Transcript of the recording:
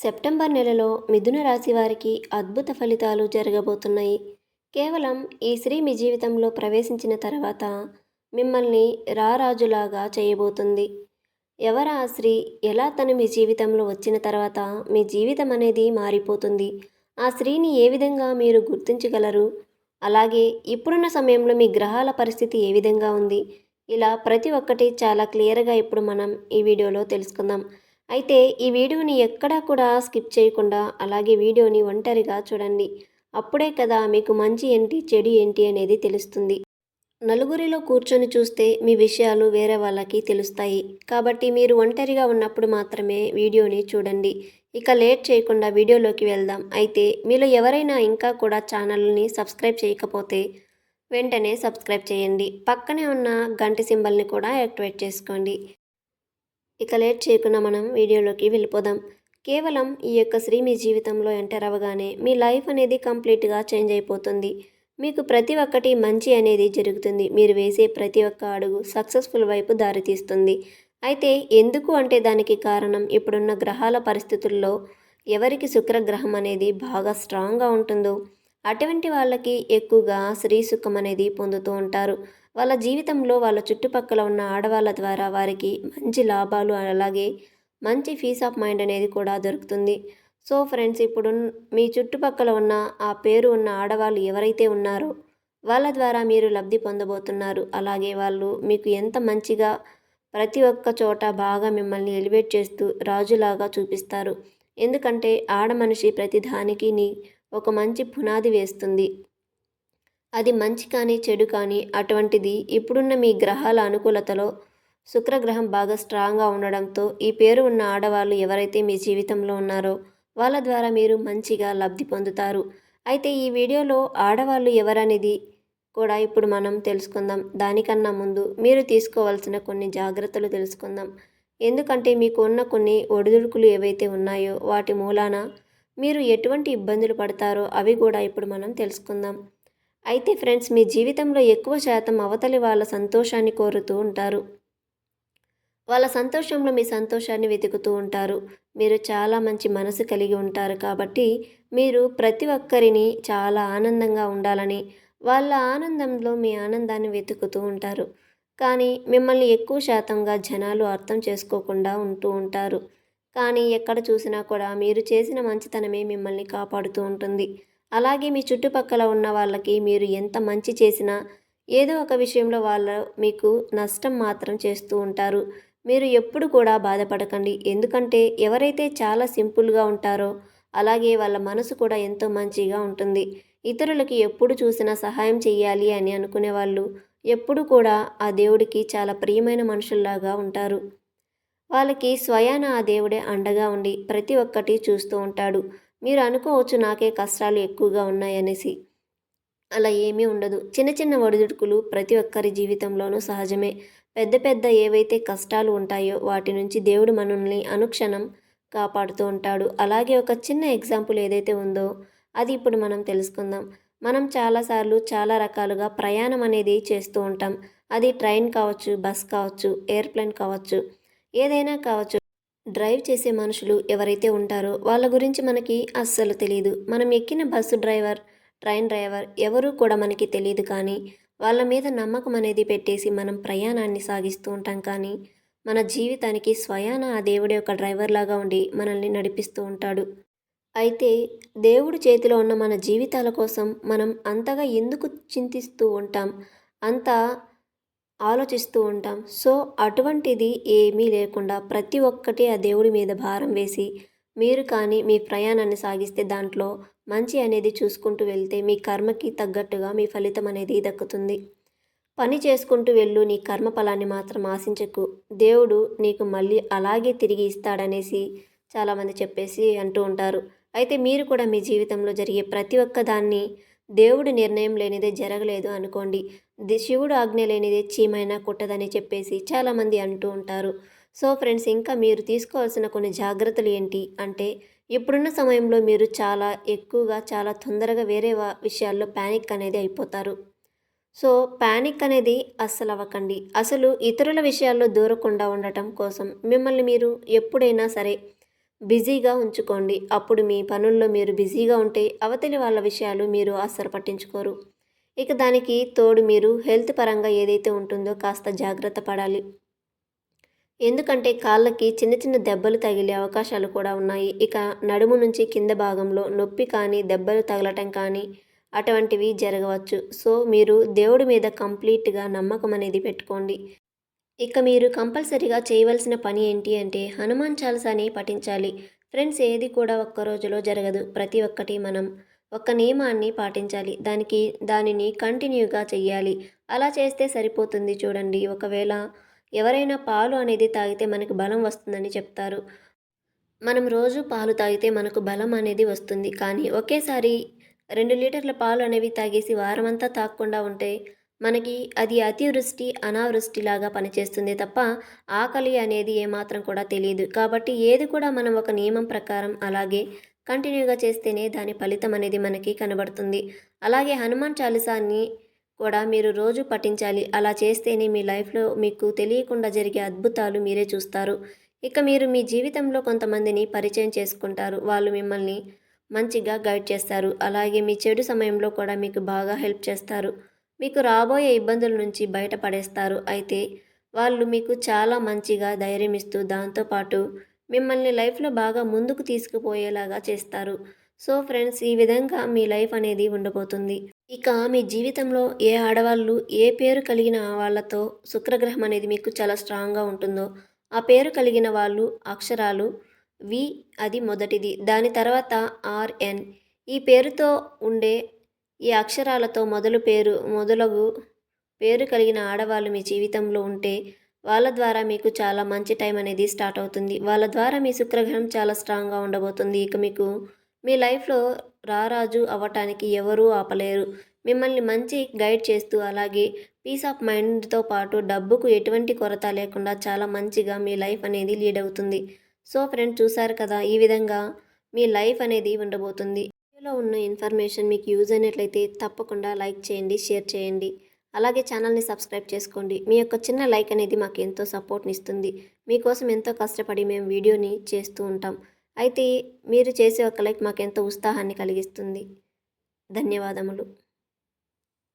September నెలలో మిథున రాశి వారికి అద్భుత ఫలితాలు జరగబోతున్నాయి. కేవలం ఈ స్త్రీ మీ జీవితంలో ప్రవేశించిన తర్వాత మిమ్మల్ని రారాజులాగా చేయబోతుంది. ఎవరా ఆ స్త్రీ? ఎలా తను మీ జీవితంలో వచ్చిన తర్వాత మీ జీవితం అనేది మారిపోతుంది? ఆ స్త్రీని ఏ విధంగా మీరు గుర్తించగలరు? అలాగే ఇప్పుడున్న సమయంలో మీ గ్రహాల పరిస్థితి ఏ విధంగా ఉంది? ఇలా ప్రతి ఒక్కటి చాలా క్లియర్గా ఇప్పుడు మనం ఈ వీడియోలో తెలుసుకుందాం. అయితే ఈ వీడియోని ఎక్కడా కూడా స్కిప్ చేయకుండా అలాగే వీడియోని ఒంటరిగా చూడండి. అప్పుడే కదా మీకు మంచి ఏంటి చెడు ఏంటి అనేది తెలుస్తుంది. నలుగురిలో కూర్చొని చూస్తే మీ విషయాలు వేరే వాళ్ళకి తెలుస్తాయి. కాబట్టి మీరు ఒంటరిగా ఉన్నప్పుడు మాత్రమే వీడియోని చూడండి. ఇక లేట్ చేయకుండా వీడియోలోకి వెళ్దాం. అయితే మీలో ఎవరైనా ఇంకా కూడా ఛానల్ని సబ్స్క్రైబ్ చేయకపోతే వెంటనే సబ్స్క్రైబ్ చేయండి. పక్కనే ఉన్న గంట సింబల్ని కూడా యాక్టివేట్ చేసుకోండి. ఇక లేట్ చేయకుండా మనం వీడియోలోకి వెళ్ళిపోదాం. కేవలం ఈ యొక్క స్త్రీ మీ జీవితంలో ఎంటర్ అవ్వగానే మీ లైఫ్ అనేది కంప్లీట్గా చేంజ్ అయిపోతుంది. మీకు ప్రతి ఒక్కటి మంచి అనేది జరుగుతుంది. మీరు వేసే ప్రతి ఒక్క అడుగు సక్సెస్ఫుల్ వైపు దారితీస్తుంది. అయితే ఎందుకు అంటే దానికి కారణం ఇప్పుడున్న గ్రహాల పరిస్థితుల్లో ఎవరికి శుక్రగ్రహం అనేది బాగా స్ట్రాంగ్గా ఉంటుందో అటువంటి వాళ్ళకి ఎక్కువగా స్త్రీ సుఖం అనేది పొందుతూ ఉంటారు. వాళ్ళ జీవితంలో వాళ్ళ చుట్టుపక్కల ఉన్న ఆడవాళ్ళ ద్వారా వారికి మంచి లాభాలు అలాగే మంచి పీస్ ఆఫ్ మైండ్ అనేది కూడా దొరుకుతుంది. సో ఫ్రెండ్స్ ఇప్పుడు మీ చుట్టుపక్కల ఉన్న ఆ పేరు ఉన్న ఆడవాళ్ళు ఎవరైతే ఉన్నారో వాళ్ళ ద్వారా మీరు లబ్ధి పొందబోతున్నారు. అలాగే వాళ్ళు మీకు ఎంత మంచిగా ప్రతి ఒక్క చోట బాగా మిమ్మల్ని ఎలివేట్ చేస్తూ రాజులాగా చూపిస్తారు. ఎందుకంటే ఆడ మనిషి ప్రతి దానికి ఒక మంచి పునాది వేస్తుంది. అది మంచి కానీ చెడు కానీ అటువంటిది ఇప్పుడున్న మీ గ్రహాల అనుకూలతలో శుక్రగ్రహం బాగా స్ట్రాంగ్గా ఉండడంతో ఈ పేరు ఉన్న ఆడవాళ్ళు ఎవరైతే మీ జీవితంలో ఉన్నారో వాళ్ళ ద్వారా మీరు మంచిగా లబ్ధి పొందుతారు. అయితే ఈ వీడియోలో ఆడవాళ్ళు ఎవరనేది కూడా ఇప్పుడు మనం తెలుసుకుందాం. దానికన్నా ముందు మీరు తీసుకోవాల్సిన కొన్ని జాగ్రత్తలు తెలుసుకుందాం. ఎందుకంటే మీకు ఉన్న కొన్ని ఒడిదుడుకులు ఏవైతే ఉన్నాయో వాటి మూలాన మీరు ఎటువంటి ఇబ్బందులు పడతారో అవి కూడా ఇప్పుడు మనం తెలుసుకుందాం. అయితే ఫ్రెండ్స్ మీ జీవితంలో ఎక్కువ శాతం అవతలి వాళ్ళ సంతోషాన్ని కోరుతూ ఉంటారు. వాళ్ళ సంతోషంలో మీ సంతోషాన్ని వెతుకుతూ ఉంటారు. మీరు చాలా మంచి మనసు కలిగి ఉంటారు కాబట్టి మీరు ప్రతి ఒక్కరిని చాలా ఆనందంగా ఉండాలని వాళ్ళ ఆనందంలో మీ ఆనందాన్ని వెతుకుతూ ఉంటారు. కానీ మిమ్మల్ని ఎక్కువ శాతంగా జనాలు అర్థం చేసుకోకుండా ఉంటూ ఉంటారు. కానీ ఎక్కడ చూసినా కూడా మీరు చేసిన మంచితనమే మిమ్మల్ని కాపాడుతూ ఉంటుంది. అలాగే మీ చుట్టుపక్కల ఉన్న వాళ్ళకి మీరు ఎంత మంచి చేసినా ఏదో ఒక విషయంలో వాళ్ళు మీకు నష్టం మాత్రం చేస్తూ ఉంటారు. మీరు ఎప్పుడు కూడా బాధపడకండి. ఎందుకంటే ఎవరైతే చాలా సింపుల్గా ఉంటారో అలాగే వాళ్ళ మనసు కూడా ఎంతో మంచిగా ఉంటుంది. ఇతరులకి ఎప్పుడు చూసినా సహాయం చేయాలి అని అనుకునే వాళ్ళు ఎప్పుడు కూడా ఆ దేవుడికి చాలా ప్రియమైన మనుషుల్లాగా ఉంటారు. వాళ్ళకి స్వయాన ఆ దేవుడే అండగా ఉండి ప్రతి ఒక్కటి చూస్తూ ఉంటాడు. మీరు అనుకోవచ్చు నాకే కష్టాలు ఎక్కువగా ఉన్నాయనేసి. అలా ఏమీ ఉండదు. చిన్న చిన్న ఒడిదుడుకులు ప్రతి ఒక్కరి జీవితంలోనూ సహజమే. పెద్ద పెద్ద ఏవైతే కష్టాలు ఉంటాయో వాటి నుంచి దేవుడు మనల్ని అనుక్షణం కాపాడుతూ ఉంటాడు. అలాగే ఒక చిన్న ఎగ్జాంపుల్ ఏదైతే ఉందో అది ఇప్పుడు మనం తెలుసుకుందాం. మనం చాలాసార్లు చాలా రకాలుగా ప్రయాణం అనేది చేస్తూ ఉంటాం. అది ట్రైన్ కావచ్చు బస్ కావచ్చు ఎయిర్ప్లేన్ కావచ్చు ఏదైనా కావచ్చు. డ్రైవ్ చేసే మనుషులు ఎవరైతే ఉంటారో వాళ్ళ గురించి మనకి అస్సలు తెలియదు మనం ఎక్కిన బస్సు డ్రైవర్ ట్రైన్ డ్రైవర్ ఎవరు కూడా మనకి తెలియదు కానీ వాళ్ళ మీద నమ్మకం అనేది పెట్టేసి మనం ప్రయాణాన్ని సాగిస్తూ ఉంటాం కానీ మన జీవితానికి స్వయాన ఆ దేవుడి యొక్క డ్రైవర్ లాగా ఉండి మనల్ని నడిపిస్తూ ఉంటాడు. అయితే దేవుడు చేతిలో ఉన్న మన జీవితాల కోసం మనం అంతగా ఎందుకు చింతిస్తూ ఉంటాం? అంత ఆలోచిస్తూ ఉంటాం. సో అటువంటిది ఏమీ లేకుండా ప్రతి ఒక్కటి ఆ దేవుడి మీద భారం వేసి మీరు కానీ మీ ప్రయాణాన్ని సాగిస్తే దాంట్లో మంచి అనేది చూసుకుంటూ వెళ్తే మీ కర్మకి తగ్గట్టుగా మీ ఫలితం అనేది దక్కుతుంది. పని చేసుకుంటూ వెళ్ళు నీ కర్మ ఫలాన్ని మాత్రం ఆశించకు. దేవుడు నీకు మళ్ళీ అలాగే తిరిగి ఇస్తాడనేసి చాలామంది చెప్పేసి అంటూ ఉంటారు. అయితే మీరు కూడా మీ జీవితంలో జరిగే ప్రతి ఒక్క దాన్ని దేవుడి నిర్ణయం లేనిదే జరగలేదు అనుకోండి. శివుడు ఆజ్ఞ లేనిదే చీమైనా కుట్టదని చెప్పేసి చాలామంది అంటూ ఉంటారు. సో ఫ్రెండ్స్ ఇంకా మీరు తీసుకోవాల్సిన కొన్ని జాగ్రత్తలు ఏంటి? అంటే ఇప్పుడున్న సమయంలో మీరు చాలా ఎక్కువగా చాలా తొందరగా వేరే విషయాల్లో ప్యానిక్ అనేది అయిపోతారు. సో ప్యానిక్ అనేది అస్సలు అవ్వకండి. అసలు ఇతరుల విషయాల్లో దూరకుండా ఉండటం కోసం మిమ్మల్ని మీరు ఎప్పుడైనా సరే బిజీగా ఉంచుకోండి. అప్పుడు మీ పనుల్లో మీరు బిజీగా ఉంటే అవతలి వాళ్ళ విషయాలు మీరు అస్సలు పట్టించుకోరు. ఇక దానికి తోడు మీరు హెల్త్ పరంగా ఏదైతే ఉంటుందో కాస్త జాగ్రత్త పడాలి. ఎందుకంటే కాళ్ళకి చిన్న చిన్న దెబ్బలు తగిలే అవకాశాలు కూడా ఉన్నాయి. ఇక నడుము నుంచి కింద భాగంలో నొప్పి కానీ దెబ్బలు తగలటం కానీ అటువంటివి జరగవచ్చు. సో మీరు దేవుడి మీద కంప్లీట్గా నమ్మకం అనేది పెట్టుకోండి. ఇక మీరు కంపల్సరీగా చేయవలసిన పని ఏంటి అంటే హనుమాన్ చాలసాని పఠించాలి. ఫ్రెండ్స్ ఏది కూడా ఒక్క రోజులో జరగదు. ప్రతి ఒక్కటి మనం ఒక నియమాన్ని పాటించాలి. దానికి దానిని కంటిన్యూగా చెయ్యాలి. అలా చేస్తే సరిపోతుంది చూడండి. ఒకవేళ ఎవరైనా పాలు అనేది తాగితే మనకు బలం వస్తుందని చెప్తారు. మనం రోజు పాలు తాగితే మనకు బలం అనేది వస్తుంది. కానీ ఒకేసారి రెండు లీటర్ల పాలు అనేవి తాగేసి వారమంతా తాగకుండా ఉంటే మనకి అది అతివృష్టి అనావృష్టిలాగా పనిచేస్తుంది తప్ప ఆకలి అనేది ఏమాత్రం కూడా తెలియదు. కాబట్టి ఏది కూడా మనం ఒక నియమం ప్రకారం అలాగే కంటిన్యూగా చేస్తేనే దాని ఫలితం అనేది మనకి కనబడుతుంది. అలాగే హనుమాన్ చాలీసాన్ని కూడా మీరు రోజు పఠించాలి. అలా చేస్తేనే మీ లైఫ్లో మీకు తెలియకుండా జరిగే అద్భుతాలు మీరే చూస్తారు. ఇక మీరు మీ జీవితంలో కొంతమందిని పరిచయం చేసుకుంటారు. వాళ్ళు మిమ్మల్ని మంచిగా గైడ్ చేస్తారు. అలాగే మీ చెడు సమయంలో కూడా మీకు బాగా హెల్ప్ చేస్తారు. మీకు రాబోయే ఇబ్బందుల నుంచి బయటపడేస్తారు. అయితే వాళ్ళు మీకు చాలా మంచిగా ధైర్యం ఇస్తూ దాంతోపాటు మిమ్మల్ని లైఫ్లో బాగా ముందుకు తీసుకుపోయేలాగా చేస్తారు. సో ఫ్రెండ్స్ ఈ విధంగా మీ లైఫ్ అనేది ఉండబోతుంది ఇక మీ జీవితంలో ఏ ఆడవాళ్ళు ఏ పేరు కలిగిన వాళ్ళతో శుక్రగ్రహం అనేది మీకు చాలా స్ట్రాంగ్గా ఉంటుందో ఆ పేరు కలిగిన వాళ్ళు అక్షరాలు వి అది మొదటిది. దాని తర్వాత ఆర్ఎన్ ఈ పేరుతో ఉండే ఈ అక్షరాలతో మొదలు పేరు మొదలగు పేరు కలిగిన ఆడవాళ్ళు మీ జీవితంలో ఉంటే వాళ్ళ ద్వారా మీకు చాలా మంచి టైం అనేది స్టార్ట్ అవుతుంది. వాళ్ళ ద్వారా మీ శుక్రగ్రహం చాలా స్ట్రాంగ్గా ఉండబోతుంది. ఇక మీకు మీ లైఫ్లో రారాజు అవ్వటానికి ఎవరూ ఆపలేరు. మిమ్మల్ని మంచి గైడ్ చేస్తూ అలాగే పీస్ ఆఫ్ మైండ్తో పాటు డబ్బుకు ఎటువంటి కొరత లేకుండా చాలా మంచిగా మీ లైఫ్ అనేది లీడ్ అవుతుంది. సో ఫ్రెండ్ చూసారు కదా ఈ విధంగా మీ లైఫ్ అనేది ఉండబోతుంది. వీడియోలో ఉన్న ఇన్ఫర్మేషన్ మీకు యూజ్ అయినట్లయితే తప్పకుండా లైక్ చేయండి షేర్ చేయండి. అలాగే ఛానల్ని సబ్స్క్రైబ్ చేసుకోండి. మీ యొక్క చిన్న లైక్ అనేది మాకు ఎంతో సపోర్ట్ని ఇస్తుంది. మీకోసం ఎంతో కష్టపడి మేము వీడియోని చేస్తూ ఉంటాం. అయితే మీరు చేసే ఒక లైక్ మాకు ఎంతో ఉత్సాహాన్ని కలిగిస్తుంది. ధన్యవాదములు.